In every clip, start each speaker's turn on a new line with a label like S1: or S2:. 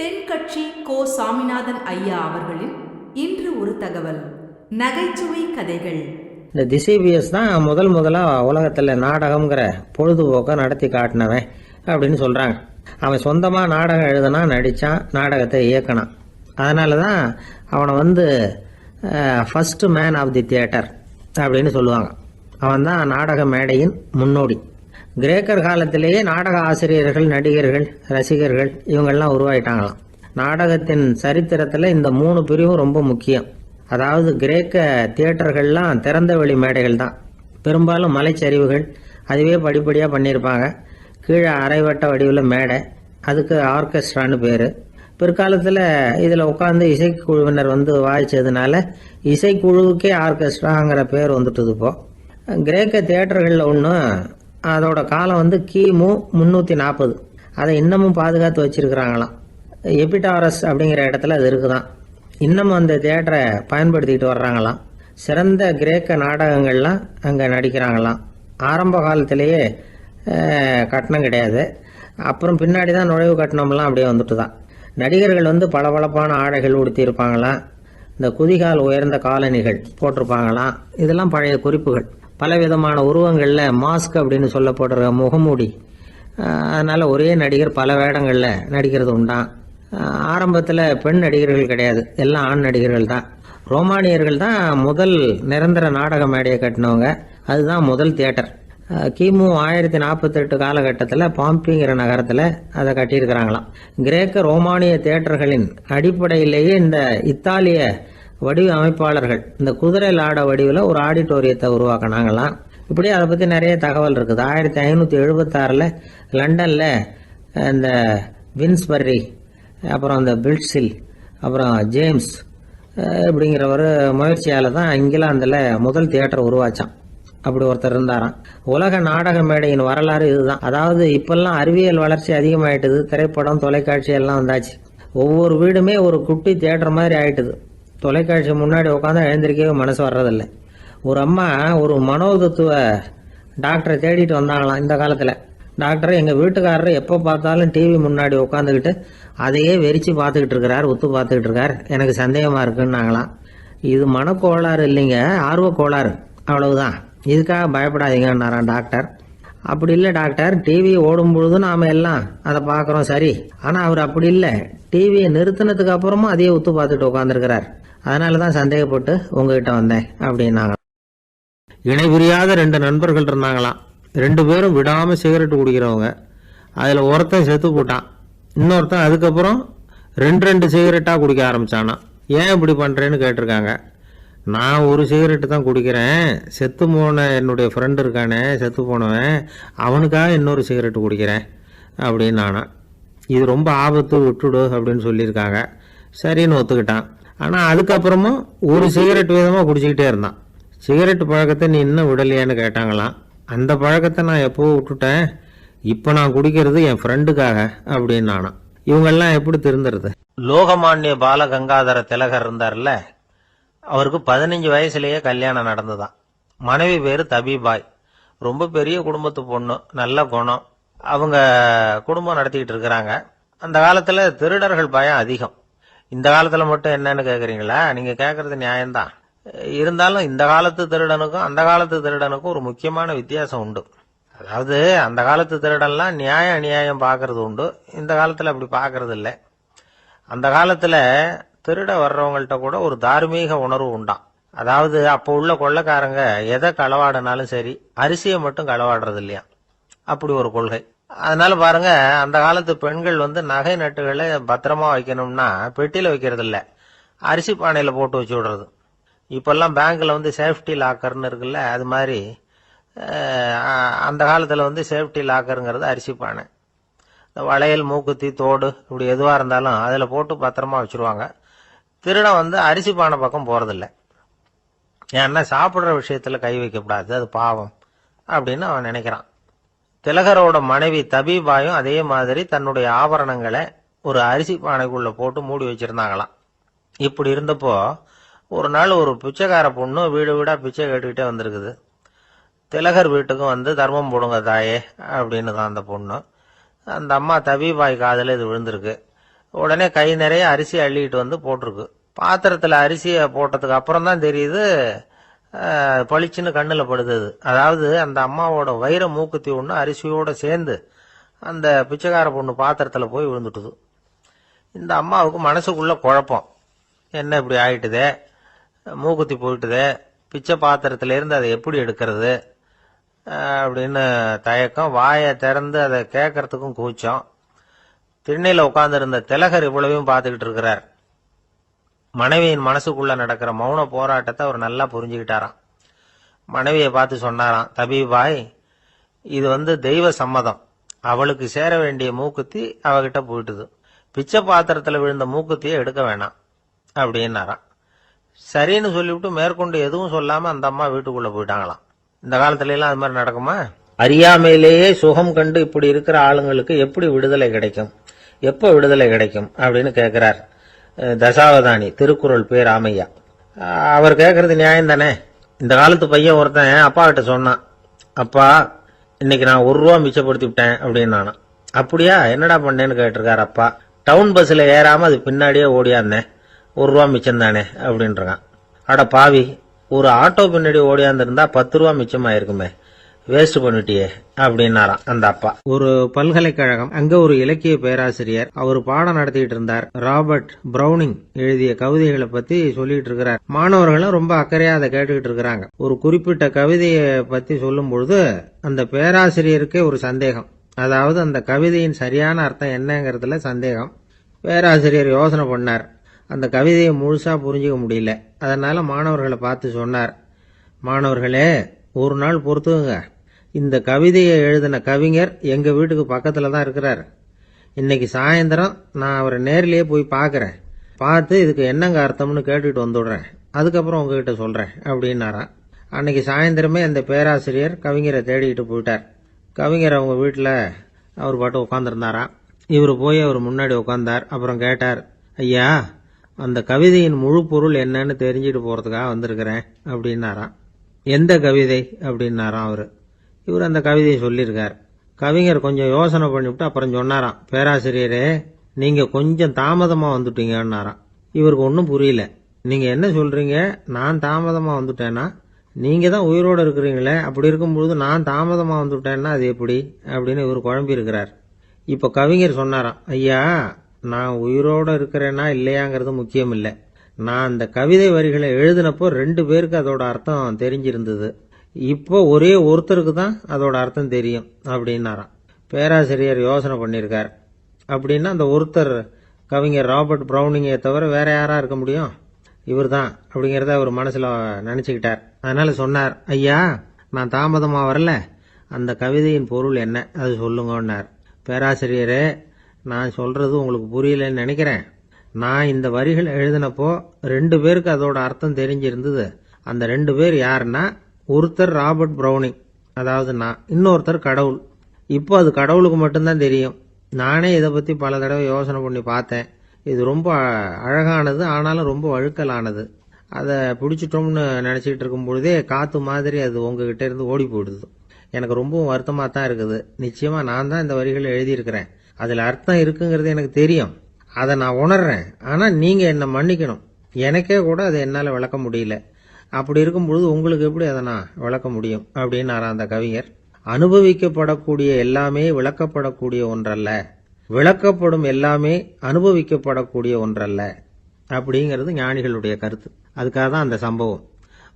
S1: தென்கட்சி கோ சாமிநாதன் ஐயா அவர்களின் இன்று ஒரு தகவல். நகைச்சுவை கதைகள்.
S2: இந்த திசைபிஎஸ் தான் முதல் முதலாக உலகத்தில் நாடகம்ங்கிற பொழுதுபோக்கை நடத்தி காட்டினவன் அப்படின்னு சொல்கிறாங்க அவன் சொந்தமாக நாடகம் எழுதுனா நடித்தான் நாடகத்தை இயக்கினான். அதனால தான் அவனை வந்து first man of the theatre அப்படின்னு சொல்லுவாங்க. அவன் தான் நாடக மேடையின் முன்னோடி. கிரேக்கர் காலத்திலேயே நாடக ஆசிரியர்கள் நடிகர்கள் ரசிகர்கள் இவங்கெல்லாம் உருவாயிட்டாங்களாம். நாடகத்தின் சரித்திரத்தில் இந்த மூணு பிரிவும் ரொம்ப முக்கியம். அதாவது கிரேக்க தியேட்டர்கள்லாம் திறந்த வெளி மேடைகள் தான். பெரும்பாலும் மலைச்சரிவுகள் அதுவே படிப்படியாக பண்ணியிருப்பாங்க. கீழே அரைவட்ட வடிவில் மேடை அதுக்கு ஆர்கெஸ்ட்ரான்னு பேர். பிற்காலத்தில் இதில் உட்காந்து இசைக்குழுவினர் வந்து வாய்ச்சதுனால இசைக்குழுவுக்கே ஆர்கெஸ்ட்ராங்கிற பேர் வந்துட்டுது இப்போ. கிரேக்க தியேட்டர்களில் ஒன்று அதோட காலம் வந்து கிமு முந்நூற்றி நாற்பது அதை இன்னமும் பாதுகாத்து வச்சிருக்கிறாங்களாம். எபிடாரஸ் அப்படிங்கிற இடத்துல அது இருக்குதான். இன்னமும் அந்த தேட்டரை பயன்படுத்திக்கிட்டு வர்றாங்களாம். சிறந்த கிரேக்க நாடகங்கள்லாம் அங்கே நடிக்கிறாங்களாம். ஆரம்ப காலத்திலேயே கட்டணம் கிடையாது. அப்புறம் பின்னாடி தான் நுழைவு கட்டணம்லாம் அப்படியே வந்துட்டு தான் நடிகர்கள் வந்து பளபளப்பான ஆடைகள் உடுத்தியிருப்பாங்களாம் இந்த குதிகால் உயர்ந்த காலணிகள் போட்டிருப்பாங்களாம். இதெல்லாம் பழைய குறிப்புகள். பலவிதமான உருவங்களில் மாஸ்க் அப்படின்னு சொல்லப்படுற முகமூடி. அதனால் ஒரே நடிகர் பல வேடங்களில் நடிக்கிறது உண்டாம் ஆரம்பத்தில் பெண் நடிகர்கள் கிடையாது. எல்லாம் ஆண் நடிகர்கள் தான். ரோமானியர்கள் தான் முதல் நிரந்தர நாடக மேடையை கட்டினவங்க. அதுதான் முதல் தியேட்டர். கிமு ஆயிரத்தி நாற்பத்தெட்டு காலகட்டத்தில் பாம்பிங்கிற நகரத்தில் அதை கட்டியிருக்கிறாங்களாம். கிரேக்க ரோமானிய தேட்டர்களின் அடிப்படையிலேயே இந்த இத்தாலிய வடிவ அமைப்பாளர்கள் இந்த குதிரை லாட வடிவில் ஒரு ஆடிட்டோரியத்தை உருவாக்கினாங்களாம் இப்படி அதை பற்றி நிறைய தகவல் இருக்குது. ஆயிரத்தி ஐநூற்றி எழுபத்தாறில் லண்டனில் இந்த வின்ஸ்பர்ரி அப்புறம் அந்த பில்ட்ஸில் அப்புறம் ஜேம்ஸ் அஹ் இப்படிங்கிற ஒரு முயற்சியால் தான் இங்கிலாந்தில் முதல் தியேட்டர் உருவாச்சான். அப்படி ஒருத்தர் இருந்தாராம். உலக நாடக மேடையின் வரலாறு இதுதான். அதாவது இப்பெல்லாம் அறிவியல் வளர்ச்சி அதிகமாயிட்டுது. திரைப்படம் தொலைக்காட்சி எல்லாம் வந்தாச்சு. ஒவ்வொரு வீடுமே ஒரு குட்டி தியேட்டர் மாதிரி ஆயிட்டுது. தொலைக்காட்சி முன்னாடி உட்காந்து எழுந்திருக்கவே மனசு வர்றதில்லை. ஒரு அம்மா ஒரு மனோதத்துவ டாக்டரை தேடிட்டு வந்தாங்களாம் இந்த காலத்தில். டாக்டர் எங்கள் வீட்டுக்காரர் எப்போ பார்த்தாலும் டிவி முன்னாடி உட்காந்துக்கிட்டு அதையே வெறிச்சு பார்த்துக்கிட்டு இருக்கிறார் உத்து பார்த்துக்கிட்டு இருக்கார். எனக்கு சந்தேகமாக இருக்குன்னாங்களாம். இது மனக்கோளாறு இல்லைங்க ஆர்வ கோளாறு. அவ்வளவுதான். இதுக்காக பயப்படாதீங்கன்னாராம் டாக்டர். அப்படி இல்லை டாக்டர் டிவி ஓடும் பொழுது நாம் எல்லாம் அதை பார்க்குறோம் சரி. ஆனால் அவர் அப்படி இல்லை. டிவியை நிறுத்தினதுக்கு அப்புறமும் அதையே உத்து பார்த்துட்டு உட்காந்துருக்கிறார் அதனால தான் சந்தேகப்பட்டு உங்ககிட்ட வந்தேன் அப்படின்னாங்க. இணை புரியாத ரெண்டு நண்பர்கள் இருந்தாங்களாம். ரெண்டு பேரும் விடாமல் சிகரெட் குடிக்கிறவங்க. அதில் ஒருத்தன் செத்து போட்டான். இன்னொருத்தன் அதுக்கப்புறம் ரெண்டு ரெண்டு சிகரெட்டாக குடிக்க ஆரம்பித்தானா ஏன் இப்படி பண்ணுறேன்னு கேட்டிருக்காங்க. நான் ஒரு சிகரெட்டு தான் குடிக்கிறேன். செத்து போன என்னுடைய ஃப்ரெண்டு இருக்கானே செத்து போனவன் அவனுக்காக இன்னொரு சிகரெட்டு குடிக்கிறேன் அப்படின்னு நானா இது ரொம்ப ஆபத்து விட்டுடு அப்படின்னு சொல்லியிருக்காங்க. சரின்னு ஒத்துக்கிட்டான். ஆனால் அதுக்கப்புறமும் ஒரு சிகரெட் வீதமாக குடிச்சிக்கிட்டே இருந்தான். சிகரெட் பழக்கத்தை நீ இன்னும் விடலையான்னு கேட்டாங்களாம். அந்த பழக்கத்தை நான் எப்போ விட்டுட்டேன்? இப்போ நான் குடிக்கிறது என் ஃப்ரெண்டுக்காக அப்படின்னு இவங்கெல்லாம் எப்படி திருந்துறது? லோகமானிய பாலகங்காதர திலகர் இருந்தார்ல அவருக்கு பதினஞ்சு வயசுலேயே கல்யாணம் நடந்துதான் மனைவி பேர் தபிபாய். ரொம்ப பெரிய குடும்பத்து பொண்ணு நல்ல குணம். அவங்க குடும்பம் நடத்திக்கிட்டு இருக்கிறாங்க. அந்த காலத்தில் திருடர்கள் பயம் அதிகம். இந்த காலத்துல மட்டும் என்னன்னு கேக்குறீங்களா? நீங்க கேக்குறது நியாயம்தான். இருந்தாலும் இந்த காலத்து திருடனுக்கும் அந்த காலத்து திருடனுக்கும் ஒரு முக்கியமான வித்தியாசம் உண்டு. அதாவது அந்த காலத்து திருடன்லாம் நியாயம் அநியாயம் பார்க்கறது உண்டு. இந்த காலத்துல அப்படி பார்க்கறது இல்லை. அந்த காலத்துல திருட வர்றவங்கள்ட்ட கூட ஒரு தார்மீக உணர்வு உண்டாம். அதாவது அப்போ உள்ள கொள்ளக்காரங்க எதை களவாடினாலும் சரி அரிசியை மட்டும் களவாடுறது இல்லையா? அப்படி ஒரு கொள்கை. அதனால பாருங்க அந்த காலத்து பெண்கள் வந்து நகை நட்டுகளை பத்திரமா வைக்கணும்னா பெட்டியில வைக்கிறது இல்ல அரிசி பானையில போட்டு வச்சு விடுறது. இப்பெல்லாம் பேங்க்ல வந்து சேஃப்டி லாக்கர்னு இருக்குல்ல அது மாதிரி அந்த காலத்துல வந்து சேஃப்டி லாக்கருங்கிறது அரிசி பானை. இந்த வளையல் மூக்குத்தி தோடு இப்படி எதுவாக இருந்தாலும் அதில் போட்டு பத்திரமா வச்சிருவாங்க. திருடம் வந்து அரிசி பானை பக்கம் போகிறதில்ல ஏன்னா சாப்பிட்ற விஷயத்தில் கை வைக்கக்கூடாது அது பாவம் அப்படின்னு அவன் நினைக்கிறான். திலகரோட மனைவி தபீபாயும் அதே மாதிரி தன்னுடைய ஆபரணங்களை ஒரு அரிசி பானைக்குள்ள போட்டு மூடி வச்சிருந்தாங்களாம். இப்படி இருந்தப்போ ஒரு நாள் ஒரு பிச்சைக்கார பொண்ணு வீடு வீடா பிச்சை கேட்டுக்கிட்டே வந்திருக்குது. திலகர் வீட்டுக்கும் வந்து தர்மம் போடுங்க தாயே அப்படின்னு தான் அந்த பொண்ணு. அந்த அம்மா தபீபாய் காதில் இது விழுந்திருக்கு. உடனே கை நிறைய அரிசி அள்ளிட்டு வந்து போட்டிருக்கு. பாத்திரத்துல அரிசியை போட்டதுக்கு அப்புறம் தான் தெரியுது பளிச்சுன்னு கண்ணில் படுது அதாவது அந்த அம்மாவோட வைர மூக்குத்தி ஒன்று அரிசியோடு சேர்ந்து அந்த பிச்சைக்கார பொண்ணு பாத்திரத்தில் போய் விழுந்துட்டுது. இந்த அம்மாவுக்கு மனசுக்குள்ள குழப்பம். என்ன இப்படி ஆயிட்டுதே? மூக்குத்தி போயிட்டுதே? பிச்சை பாத்திரத்திலேருந்து அதை எப்படி எடுக்கிறது? அப்படின்னு தயக்கம். வாயை திறந்து அதை கேட்கறதுக்கும் கூச்சம். திண்ணையில் உட்காந்துருந்த திலகர் இவ்வளவையும் பார்த்துக்கிட்டு இருக்கிறார். மனைவியின் மனசுக்குள்ள நடக்கிற மௌன போராட்டத்தை அவர் நல்லா புரிஞ்சுக்கிட்டாராம். மனைவியை பார்த்து சொன்னாராம் தபீபாய் இது வந்து தெய்வ சம்மதம். அவளுக்கு சேர வேண்டிய மூக்குத்தி அவகிட்ட போயிட்டுது. பிச்சை பாத்திரத்தில் விழுந்த மூக்குத்தியை எடுக்க வேணாம் அப்படின்னாராம். சரின்னு சொல்லிவிட்டு மேற்கொண்டு எதுவும் சொல்லாம அந்த அம்மா வீட்டுக்குள்ள போயிட்டாங்களாம். இந்த காலத்துல எல்லாம் அது மாதிரி நடக்குமா? அறியாமையிலேயே சுகம் கண்டு இப்படி இருக்கிற ஆளுங்களுக்கு எப்படி விடுதலை கிடைக்கும்? எப்போ விடுதலை கிடைக்கும்? அப்படின்னு கேட்கிறார் தசாவதானி திருக்குறள் பேர் ஆமையா. அவர் கேட்கறது நியாயம் தானே இந்த காலத்து பையன் ஒருத்தன் அப்பா கிட்ட சொன்னான். அப்பா இன்னைக்கு நான் ஒரு ரூபா மிச்சப்படுத்தி விட்டேன் அப்படின்னு நானும் அப்படியா? என்னடா பண்ணேன்னு கேட்டிருக்காரு அப்பா. டவுன் பஸ்ஸில் ஏறாமல் அது பின்னாடியே ஓடியாந்தேன் ஒரு ரூபா மிச்சம் தானே அப்படின்றான். அட பாவி ஒரு ஆட்டோ பின்னாடி ஓடியாந்துருந்தா பத்து ரூபா மிச்சமாயிருக்குமே. வேஸ்ட் பண்ணிட்டியே அப்படின்னாராம் அந்த அப்பா. ஒரு பல்கலைக்கழகம் அங்க ஒரு இலக்கிய பேராசிரியர் அவர் பாடம் நடத்திட்டு இருந்தார். ராபர்ட் ப்ரௌனிங் எழுதிய கவிதைகளை பத்தி சொல்லிட்டு இருக்கிறார். மாணவர்களும் ரொம்ப அக்கறையா அதை கேட்டுக்கிட்டு இருக்கிறாங்க. ஒரு குறிப்பிட்ட கவிதையை பத்தி சொல்லும் பொழுது அந்த பேராசிரியருக்கே ஒரு சந்தேகம். அதாவது அந்த கவிதையின் சரியான அர்த்தம் என்னங்கிறதுல சந்தேகம். பேராசிரியர் யோசனை பண்ணார். அந்த கவிதையை முழுசா புரிஞ்சுக்க முடியல. அதனால மாணவர்களை பார்த்து சொன்னார். மாணவர்களே ஒரு நாள் பொறுத்துங்க இந்த கவிதையை எழுதின கவிஞர் எங்கள் வீட்டுக்கு பக்கத்தில் தான் இருக்கிறார். இன்னைக்கு சாயந்தரம் நான் அவரை நேரிலேயே போய் பார்க்குறேன் பார்த்து இதுக்கு என்னங்க அர்த்தம்னு கேட்டுட்டு வந்துடுறேன். அதுக்கப்புறம் உங்ககிட்ட சொல்கிறேன் அப்படின்னாராம். அன்னைக்கு சாயந்தரமே அந்த பேராசிரியர் கவிஞரை தேடிக்கிட்டு போயிட்டார். கவிஞர் அவங்க வீட்டில் அவர் பாட்டு உட்காந்துருந்தாராம் இவர் போய் அவர் முன்னாடி உட்காந்தார் அப்புறம் கேட்டார் ஐயா அந்த கவிதையின் முழு பொருள் என்னன்னு தெரிஞ்சுட்டு போகிறதுக்காக வந்திருக்கிறேன். அப்படின்னாராம். எந்த கவிதை? அப்படின்னாராம் அவர். இவர் அந்த கவிதையை சொல்லியிருக்கார். கவிஞர் கொஞ்சம் யோசனை பண்ணிவிட்டு அப்புறம் சொன்னாராம் பேராசிரியரே நீங்கள் கொஞ்சம் தாமதமாக வந்துட்டீங்கன்னாராம். இவருக்கு ஒன்றும் புரியல. நீங்கள் என்ன சொல்கிறீங்க நான் தாமதமாக வந்துட்டேன்னா நீங்கள் தான் உயிரோடு இருக்கிறீங்களே அப்படி இருக்கும்பொழுது நான் தாமதமாக வந்துட்டேன்னா அது எப்படி? அப்படின்னு இவர் குழம்பி இருக்கிறார் இப்போ கவிஞர் சொன்னாராம் ஐயா நான் உயிரோட இருக்கிறேன்னா இல்லையாங்கிறது முக்கியம் இல்லை நான் அந்த கவிதை வரிகளை எழுதினப்போ ரெண்டு பேருக்கு அதோட அர்த்தம் தெரிஞ்சிருந்தது. இப்போ ஒரே ஒருத்தருக்கு தான் அதோட அர்த்தம் தெரியும் அப்படின்னாராம். பேராசிரியர் யோசனை பண்ணியிருக்கார். அப்படின்னா அந்த ஒருத்தர் கவிஞர் ராபர்ட் ப்ரௌனிங்கை தவிர வேற யாராக இருக்க முடியும்? இவர் தான் அப்படிங்கிறத அவர் மனசில் நினச்சிக்கிட்டார். அதனால் சொன்னார் ஐயா நான் தாமதமாக வரல. அந்த கவிதையின் பொருள் என்ன? அது சொல்லுங்கன்னார். பேராசிரியரே நான் சொல்கிறது உங்களுக்கு புரியலன்னு நினைக்கிறேன். நான் இந்த வரிகள் எழுதினப்போ ரெண்டு பேருக்கு அதோட அர்த்தம் தெரிஞ்சிருந்தது. அந்த ரெண்டு பேர் யாருன்னா ஒருத்தர் ராபர்ட் ப்ரௌனிங் அதாவது நான் இன்னொருத்தர் கடவுள். இப்போ அது கடவுளுக்கு மட்டும்தான் தெரியும். நானே இதை பற்றி பல தடவை யோசனை பண்ணி பார்த்தேன். இது ரொம்ப அழகானது ஆனாலும் ரொம்ப வழுக்கலானது. அதை பிடிச்சிட்டோம்னு நினச்சிக்கிட்டு இருக்கும் பொழுதே காற்று மாதிரி அது உங்ககிட்ட இருந்து ஓடி போயிடுது. எனக்கு ரொம்பவும் வருத்தமாக தான் இருக்குது. நிச்சயமாக நான் தான் இந்த வரிகளை எழுதியிருக்கிறேன். அதில் அர்த்தம் இருக்குங்கிறது எனக்கு தெரியும். அதை நான் உணர்றேன். ஆனால் நீங்கள் என்னை மன்னிக்கணும். எனக்கே கூட அதை என்னால் விளக்க முடியல. அப்படி இருக்கும் பொழுது உங்களுக்கு எப்படி அதை நான் விளக்க முடியும்? அப்படின்னாரா அந்த கவிஞர். அனுபவிக்கப்படக்கூடிய எல்லாமே விளக்கப்படக்கூடிய ஒன்றல்ல. விளக்கப்படும் எல்லாமே அனுபவிக்கப்படக்கூடிய ஒன்றல்ல. அப்படிங்கிறது ஞானிகளுடைய கருத்து. அதுக்காக தான் அந்த சம்பவம்.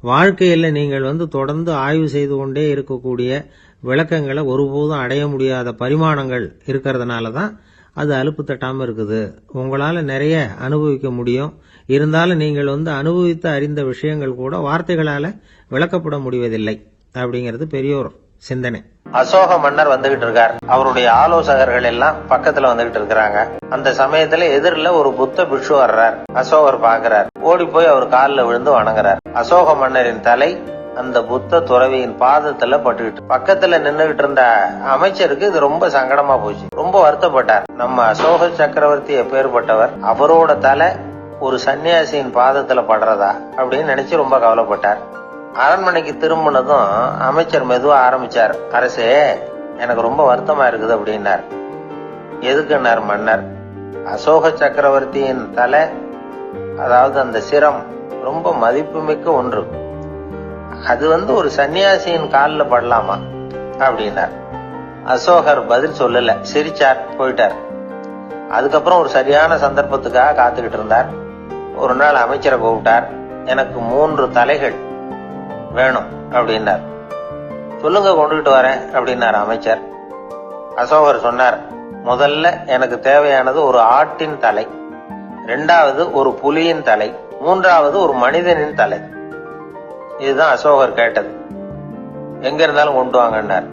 S2: வாழ்க்கையில் நீங்கள் வந்து தொடர்ந்து ஆய்வு செய்து கொண்டே இருக்கக்கூடிய விளக்கங்களை ஒருபோதும் அடைய முடியாத பரிமாணங்கள் இருக்கிறதுனால தான் அது அலுப்பு தட்டாமல் இருக்குது. உங்களால் நிறைய அனுபவிக்க முடியும். இருந்தாலும் நீங்கள் வந்து அனுபவித்து அறிந்த விஷயங்கள் கூட வார்த்தைகளால் விளக்கப்பட முடிவதில்லை அப்படிங்கிறது பெரியோர் சிந்தனை. அசோக மன்னர் வந்துகிட்டு இருக்கார். அவருடைய ஆலோசகர்கள் எல்லாம் பக்கத்துல வந்துகிட்டு இருக்கிறாங்க. அந்த சமயத்துல எதிரில ஒரு புத்த பிக்ஷு வர்றார். அசோகர் பாக்குறார். ஓடி போய் அவர் காலில் விழுந்து வணங்குறார். அசோக மன்னரின் தலை அந்த புத்த துறவியின் பாதத்துல பட்டுக்கிட்டு பக்கத்துல நின்னுகிட்டு இருந்த அமைச்சருக்கு இது ரொம்ப சங்கடமா போச்சு. ரொம்ப வருத்தப்பட்டார். நம்ம அசோக சக்கரவர்த்தி எப்பேற்பட்டவர் அவரோட தலை ஒரு சன்னியாசியின் பாதத்துல படுறதா அப்படின்னு நினைச்சு ரொம்ப கவலைப்பட்டார். அரண்மனைக்கு திரும்பினதும் அமைச்சர் மெதுவா ஆரம்பிச்சார் அரசே எனக்கு ரொம்ப வருத்தமா இருக்குது அப்படின்னார். எதுக்குன்னார் மன்னர்.
S3: அசோக சக்கரவர்த்தியின் தலை அதாவது அந்த சிரம் ரொம்ப மதிப்புமிக்க ஒன்று. அது வந்து ஒரு சன்னியாசியின் காலில் படலாமா? அப்படின்னார். அசோகர் பதில் சொல்லல சிரிச்சார் போயிட்டார். அதுக்கப்புறம் ஒரு சரியான சந்தர்ப்பத்துக்காக காத்துக்கிட்டு இருந்தார். ஒரு நாள் அமைச்சரை கூப்பிட்டார். எனக்கு மூன்று தலைகள் வேணும் அப்படின்னார். சொல்லுங்க கொண்டுகிட்டு வரேன் அப்படின்னார் அமைச்சர். அசோகர் சொன்னார் முதல்ல எனக்கு தேவையானது ஒரு ஆட்டின் தலை ரெண்டாவது ஒரு புலியின் தலை மூன்றாவது ஒரு மனிதனின் தலை. இதுதான் அசோகர் கேட்டது. எங்க இருந்தாலும் கொண்டு வாங்கன்னார்.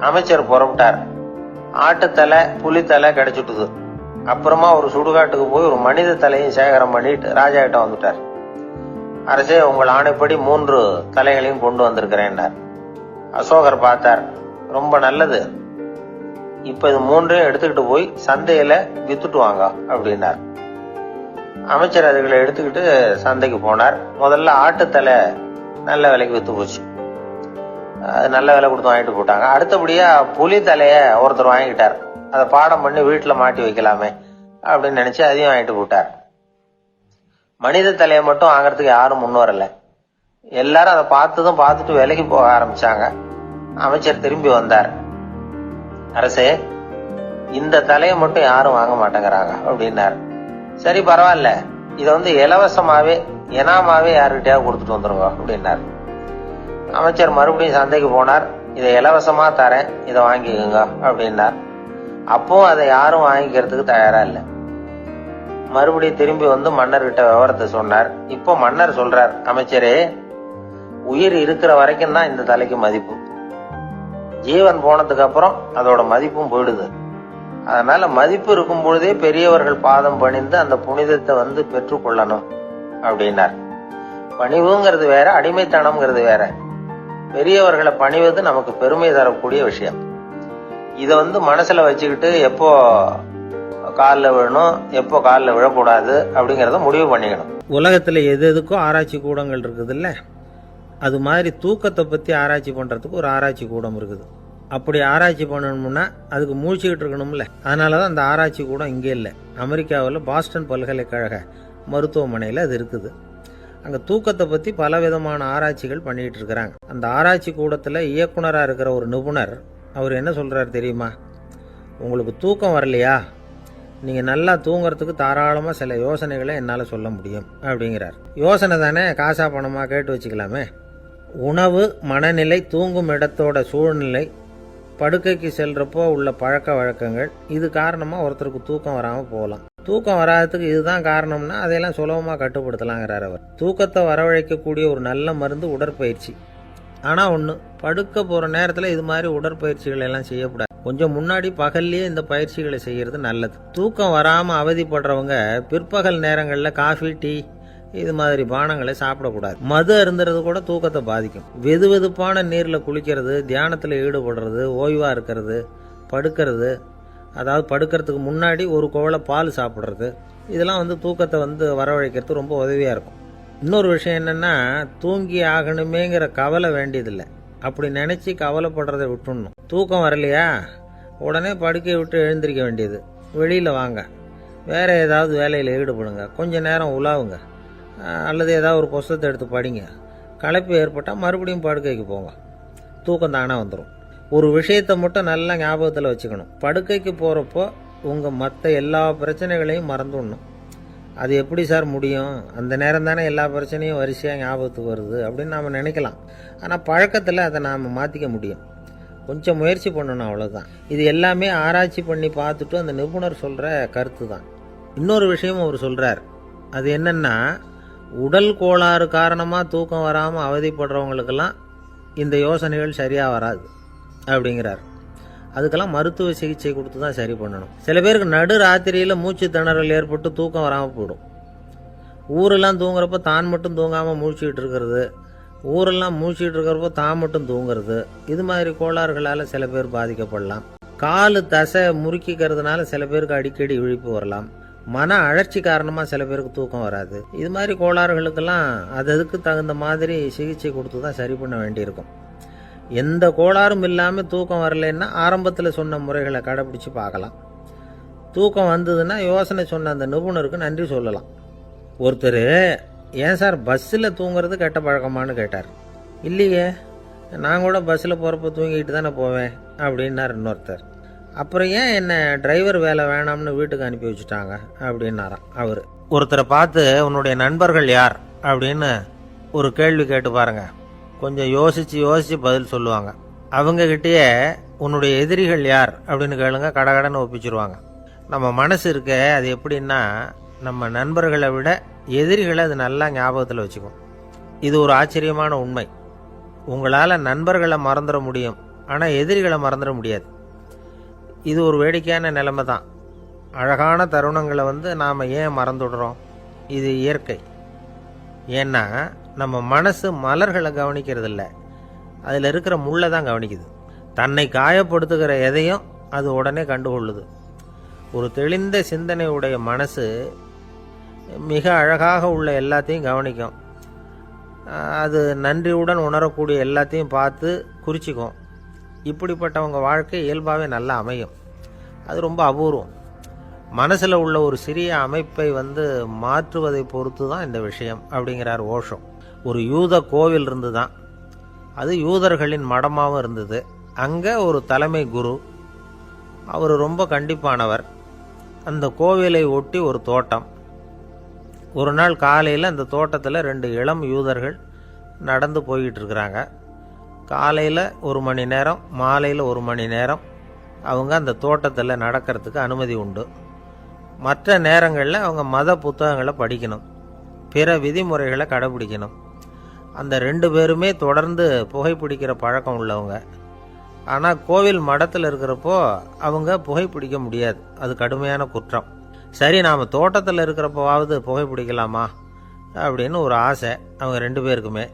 S3: அமைச்சர் புறப்பட்டார். ஆட்டுத்தலை புலித்தலை கிடைச்சிட்டுது. அப்புறமா ஒரு சுடுகாட்டுக்கு போய் ஒரு மனித தலையும் சேகரம் பண்ணிட்டு ராஜா கிட்ட வந்துட்டார். அரசே உங்கள் ஆணைப்படி மூன்று தலைகளையும் கொண்டு வந்திருக்கிறேன்னார் அசோகர் பார்த்தார் ரொம்ப நல்லது. இப்ப இது மூன்றையும் எடுத்துக்கிட்டு போய் சந்தையில வித்துட்டு வாங்க அப்படின்னார். அமைச்சர் அதுகளை எடுத்துக்கிட்டு சந்தைக்கு போனார். முதல்ல ஆட்டுத்தலை நல்ல விலைக்கு வித்து போச்சு. அது நல்ல விலை கொடுத்து வாங்கிட்டு போட்டாங்க. அடுத்தபடியா புலி தலைய ஒருத்தர் வாங்கிட்டார் அதை பாடம் பண்ணி வீட்டில் மாட்டி வைக்கலாமே அப்படின்னு நினைச்சு அதையும் வாங்கிட்டு போட்டார். மனித தலையை மட்டும் வாங்குறதுக்கு யாரும் முன் வரல எல்லாரும் அதை பார்த்ததும் பார்த்துட்டு விலைக்கு போக ஆரம்பிச்சாங்க. அமைச்சர் திரும்பி வந்தார். அரசே இந்த தலையை மட்டும் யாரும் வாங்க மாட்டேங்கிறாங்க அப்படின்னார். சரி பரவாயில்ல. இதை வந்து இலவசமாவே இனாமாவே யாருக்கிட்டயாவது கொடுத்துட்டு வந்துருங்க அப்படின்னார். அமைச்சர் மறுபடியும் சந்தைக்கு போனார். இதை இலவசமா தரேன் இதை வாங்கிக்கோங்க அப்படின்னார். அப்போ அதை யாரும் வாங்கிக்கிறதுக்கு தயாரா இல்லை. மறுபடியும் திரும்பி வந்து மன்னர்கிட்ட விவரத்தை சொன்னார். இப்போ மன்னர் சொல்றார் அமைச்சரே உயிர் இருக்கிற வரைக்கும் தான் இந்த தலைக்கு மதிப்பு. ஜீவன் போனதுக்கு அப்புறம் அதோட மதிப்பும் போயிடுது. அதனால மதிப்பு இருக்கும் பொழுதே பெரியவர்கள் பாதம் பணிந்து அந்த புனிதத்தை வந்து பெற்றுக்கொள்ளணும் அப்படின்னார். பணிவுங்கிறது வேற அடிமைத்தனம்ங்கிறது வேற. பெரியவர்களை பணிவது நமக்கு பெருமை தரக்கூடிய விஷயம். இதை வந்து மனசுல வச்சுக்கிட்டு எப்போ காலில் விழணும் எப்போ காலில் விழக்கூடாது அப்படிங்கிறத முடிவு பண்ணிக்கணும்.
S2: உலகத்தில் எது எதுக்கும் ஆராய்ச்சி கூடங்கள் இருக்குதுல்ல? அது மாதிரி தூக்கத்தை பற்றி ஆராய்ச்சி பண்ணுறதுக்கு ஒரு ஆராய்ச்சி கூடம் இருக்குது. அப்படி ஆராய்ச்சி பண்ணணும்னா அதுக்கு மூழ்கிக்கிட்டு இருக்கணும்ல. அதனால தான் அந்த ஆராய்ச்சி கூடம் இங்கே இல்லை. அமெரிக்காவில் பாஸ்டன் பல்கலைக்கழக மருத்துவமனையில் அது இருக்குது. அங்கே தூக்கத்தை பற்றி பல விதமான ஆராய்ச்சிகள் பண்ணிகிட்டு இருக்கிறாங்க. அந்த ஆராய்ச்சி கூடத்தில் இயக்குனராக இருக்கிற ஒரு நிபுணர் அவர் என்ன சொல்கிறார் தெரியுமா? உங்களுக்கு தூக்கம் வரலையா? நீங்கள் நல்லா தூங்குறதுக்கு தாராளமாக சில யோசனைகளை என்னால் சொல்ல முடியும் அப்படிங்கிறார். யோசனை தானே? காசா பணமாக கேட்டு வச்சுக்கலாமே. உணவு மனநிலை தூங்கும் இடத்தோட சூழ்நிலை படுக்கைக்கு செல்கிறப்போ உள்ள பழக்க வழக்கங்கள் இது காரணமாக ஒருத்தருக்கு தூக்கம் வராமல் போகலாம். தூக்கம் வராததுக்கு இதுதான் காரணம்னா அதையெல்லாம் சுலபமாக கட்டுப்படுத்தலாங்கிறார் அவர். தூக்கத்தை வரவழைக்கக்கூடிய ஒரு நல்ல மருந்து உடற்பயிற்சி. ஆனால் ஒன்று படுக்க போகிற நேரத்தில் இது மாதிரி உடற்பயிற்சிகள் எல்லாம் செய்யக்கூடாது. கொஞ்சம் முன்னாடி பகல்லையே இந்த பயிற்சிகளை செய்கிறது நல்லது. தூக்கம் வராமல் அவதிப்படுறவங்க பிற்பகல் நேரங்களில் காஃபி டீ இது மாதிரி பானங்களை சாப்பிடக்கூடாது. மது அருந்துறது கூட தூக்கத்தை பாதிக்கும். வெது வெதுப்பான நீரில் குளிக்கிறது தியானத்தில் ஈடுபடுறது ஓய்வாக இருக்கிறது படுக்கிறது. அதாவது படுக்கிறதுக்கு முன்னாடி ஒரு குவளை பால் சாப்பிட்றது. இதெல்லாம் வந்து தூக்கத்தை வந்து வரவழைக்கிறது ரொம்ப உதவியாக இருக்கும். இன்னொரு விஷயம் என்னென்னா தூங்கி ஆகணுமேங்கிற கவலை வேண்டியதில்லை. அப்படி நினச்சி கவலைப்படுறதை விட்டுடணும் தூக்கம் வரலையா? உடனே படுக்கையை விட்டு எழுந்திருக்க வேண்டியது. வெளியில் வாங்க. வேறு ஏதாவது வேலையில் ஈடுபடுங்க. கொஞ்சம் நேரம் உலாவுங்க. அல்லது ஏதாவது ஒரு புஸ்தத்தை எடுத்து படிங்க. களைப்பு ஏற்பட்டால் மறுபடியும் படுக்கைக்கு போங்க. தூக்கம் தானாக வந்துடும் ஒரு விஷயத்தை மட்டும் நல்லா ஞாபகத்தில் வச்சுக்கணும். படுக்கைக்கு போகிறப்போ உங்கள் மற்ற எல்லா பிரச்சனைகளையும் மறந்துடணும். அது எப்படி சார் முடியும்? அந்த நேரம் தானே எல்லா பிரச்சனையும் வரிசையாக ஞாபகத்துக்கு வருது அப்படின்னு நாம் நினைக்கலாம். ஆனால் பழக்கத்தில் அதை நாம் மாற்றிக்க முடியும். கொஞ்சம் முயற்சி பண்ணணும் அவ்வளோதான் இது எல்லாமே ஆராய்ச்சி பண்ணி பார்த்துட்டு அந்த நிபுணர் சொல்கிற கருத்து தான் இன்னொரு விஷயமும் அவர் சொல்கிறார் அது என்னென்னா உடல் கோளாறு காரணமாக தூக்கம் வராமல் அவதிப்படுறவங்களுக்கெல்லாம் இந்த யோசனைகள் சரியாக வராது அப்படிங்கிறார். அதுக்கெல்லாம் மருத்துவ சிகிச்சை கொடுத்து தான் சரி பண்ணணும். சில பேருக்கு நடு ராத்திரியில் மூச்சு திணறல் ஏற்பட்டு தூக்கம் வராமல் போயிடும். ஊரெல்லாம் தூங்குறப்ப தான் மட்டும் தூங்காமல் மூழ்கிட்டு இருக்கிறது. ஊரெல்லாம் மூழ்கிட்டு இருக்கிறப்போ தான் மட்டும் தூங்குறது. இது மாதிரி கோளாறுகளால் சில பேர் பாதிக்கப்படலாம். காலு தசை முறுக்கிக்கிறதுனால சில பேருக்கு அடிக்கடி விழிப்பு வரலாம். மன அழற்சி காரணமாக சில பேருக்கு தூக்கம் வராது. இது மாதிரி கோளாறுகளுக்கெல்லாம் அது அதுக்கு தகுந்த மாதிரி சிகிச்சை கொடுத்து தான் சரி பண்ண வேண்டியிருக்கும். எந்த கோளாறும் இல்லாமல் தூக்கம் வரலைன்னா ஆரம்பத்தில் சொன்ன முறைகளை கடைப்பிடிச்சு பார்க்கலாம். தூக்கம் வந்ததுன்னா யோசனை சொன்ன அந்த நிபுணருக்கு நன்றி சொல்லலாம். ஒருத்தர் ஏன் சார் பஸ்ஸில் தூங்குறது கெட்ட பழக்கமான்னு கேட்டார். இல்லையே நான் கூட பஸ்ஸில் போகிறப்ப தூங்கிட்டு தானே போவேன் அப்படின்னார் இன்னொருத்தர். அப்புறம் ஏன் என்ன டிரைவர் வேலை வேணாம்னு வீட்டுக்கு அனுப்பி வச்சுட்டாங்க? அப்படின்னாராம் அவர். ஒருத்தரை பார்த்து உன்னுடைய நண்பர்கள் யார்? அப்படின்னு ஒரு கேள்வி கேட்டு பாருங்கள் கொஞ்சம் யோசித்து யோசித்து பதில் சொல்லுவாங்க. அவங்கக்கிட்டேயே உன்னுடைய எதிரிகள் யார்? அப்படின்னு கேளுங்க கடகடன்னு ஒப்பிச்சிருவாங்க. நம்ம மனசு இருக்க அது எப்படின்னா நம்ம நண்பர்களை விட எதிரிகளை அது நல்லா ஞாபகத்தில் வச்சுக்கும். இது ஒரு ஆச்சரியமான உண்மை. உங்களால் நண்பர்களை மறந்துட முடியும். ஆனால் எதிரிகளை மறந்துட முடியாது. இது ஒரு வேடிக்கையான நிலைமை தான். அழகான தருணங்களை வந்து நாம் ஏன் மறந்துடுறோம்? இது இயற்கை. ஏன்னா நம்ம மனசு மலர்களை கவனிக்கிறது இல்லை அதில் இருக்கிற முள்ளை தான் கவனிக்குது. தன்னை காயப்படுத்துகிற எதையும் அது உடனே கண்டுகொள்ளுது. ஒரு தெளிந்த சிந்தனையுடைய மனசு மிக அழகாக உள்ள எல்லாத்தையும் கவனிக்கும். அது நன்றியுடன் உணரக்கூடிய எல்லாத்தையும் பார்த்து குறிச்சிக்கும். இப்படிப்பட்டவங்க வாழ்க்கை இயல்பாகவே நல்லா அமையும். அது ரொம்ப அபூர்வம். மனசில் உள்ள ஒரு சிறிய அமைப்பை வந்து மாற்றுவதை பொறுத்து தான் இந்த விஷயம் அப்படிங்கிறார் ஓஷம் ஒரு யூத கோவில் இருந்து தான் அது யூதர்களின் மடமாகவும் இருந்தது. அங்கே ஒரு தலைமை குரு அவர் ரொம்ப கண்டிப்பானவர். அந்த கோவிலை ஒட்டி ஒரு தோட்டம். ஒரு நாள் காலையில் அந்த தோட்டத்தில் ரெண்டு இளம் யூதர்கள் நடந்து போய்கிட்டு இருக்கிறாங்க. காலையில் ஒரு மணி நேரம் மாலையில் ஒரு மணி நேரம் அவங்க அந்த தோட்டத்தில் நடக்கிறதுக்கு அனுமதி உண்டு. மற்ற நேரங்களில் அவங்க மத புத்தகங்களை படிக்கணும். பிற விதிமுறைகளை கடைபிடிக்கணும். அந்த ரெண்டு பேருமே தொடர்ந்து புகைப்பிடிக்கிற பழக்கம் உள்ளவங்க. ஆனால் கோவில் மடத்தில் இருக்கிறப்போ அவங்க புகைப்பிடிக்க முடியாது. அது கடுமையான குற்றம். சரி நாம் தோட்டத்தில் இருக்கிறப்போவாவது புகைப்பிடிக்கலாமா அப்படின்னு ஒரு ஆசை அவங்க ரெண்டு பேருக்குமே.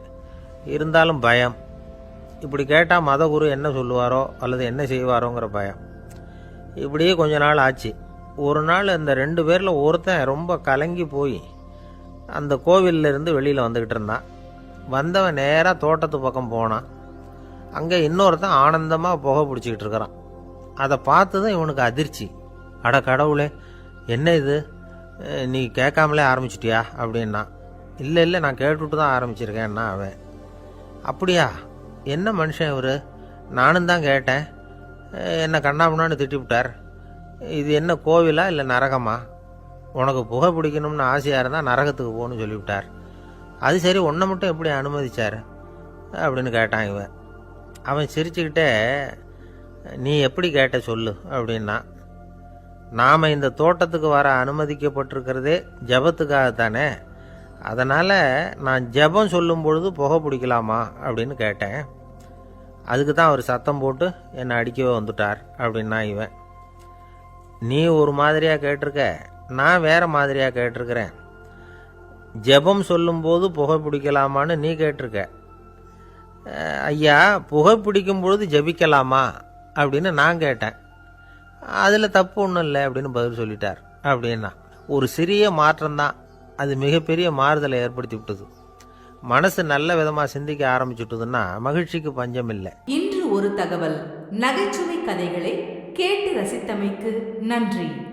S2: இருந்தாலும் பயம். இப்படி கேட்டால் மதகுரு என்ன சொல்லுவாரோ அல்லது என்ன செய்வாரோங்கிற பயம். இப்படியே கொஞ்ச நாள் ஆச்சு. ஒரு நாள் இந்த ரெண்டு பேரில் ஒருத்தன் ரொம்ப கலங்கி போய் அந்த கோவிலிருந்து வெளியில் வந்துக்கிட்டு இருந்தான். வந்தவன் நேராக தோட்டத்து பக்கம் போனான் அங்கே இன்னொருத்தன் ஆனந்தமாக புகை பிடிச்சிக்கிட்டு இருக்கிறான். அதை பார்த்து தான் இவனுக்கு அதிர்ச்சி. அட கடவுளே என்ன இது? நீ கேட்காமலே ஆரம்பிச்சிட்டியா? அப்படின்னா இல்லை இல்லை நான் கேட்டுட்டு தான் ஆரம்பிச்சிருக்கேன்னா அவன். அப்படியா? என்ன மனுஷன் இவர்? நானும் தான் கேட்டேன். அஹ் என்ன கண்ணாமுன்னான்னு திட்டிவிட்டார். இது என்ன கோவிலா இல்லை நரகமா? உனக்கு புகை பிடிக்கணும்னு ஆசையாக இருந்தால் நரகத்துக்கு போகணும்னு சொல்லிவிட்டார். அது சரி உன்னை மட்டும் எப்படி அனுமதிச்சார்? அப்படின்னு கேட்டான் இவன். அவன் சிரிச்சுக்கிட்டே நீ எப்படி கேட்ட சொல்லு அப்படின்னா நாம் இந்த தோட்டத்துக்கு வர அனுமதிக்கப்பட்டிருக்கிறதே ஜபத்துக்காகத்தானே. அதனால் நான் ஜெபம் சொல்லும் பொழுது புகை பிடிக்கலாமா? அப்படின்னு கேட்டேன். அதுக்கு தான் அவர் சத்தம் போட்டு என்னை அடிக்கவே வந்துட்டார் அப்படின்னா இவன். நீ ஒரு மாதிரியாக கேட்டிருக்க நான் வேறு மாதிரியாக கேட்டிருக்கிறேன். ஜெபம் சொல்லும்போது புகை பிடிக்கலாமான்னு நீ கேட்டிருக்க. ஐயா புகை பிடிக்கும் பொழுது ஜெபிக்கலாமா? அப்படின்னு நான் கேட்டேன். அதில் தப்பு ஒன்றும் இல்லை அப்படின்னு பதில் சொல்லிட்டார். அப்படின்னா ஒரு சிறிய மாற்றம்தான் அது மிகப்பெரிய மாறுதலை ஏற்படுத்தி விட்டது. மனசு நல்ல விதமாக சிந்திக்க ஆரம்பிச்சுட்டதுன்னா மகிழ்ச்சிக்கு பஞ்சம் இல்லை.
S4: இன்று ஒரு தகவல். நகைச்சுவை கதைகளை கேட்டு ரசித்தமைக்கு நன்றி.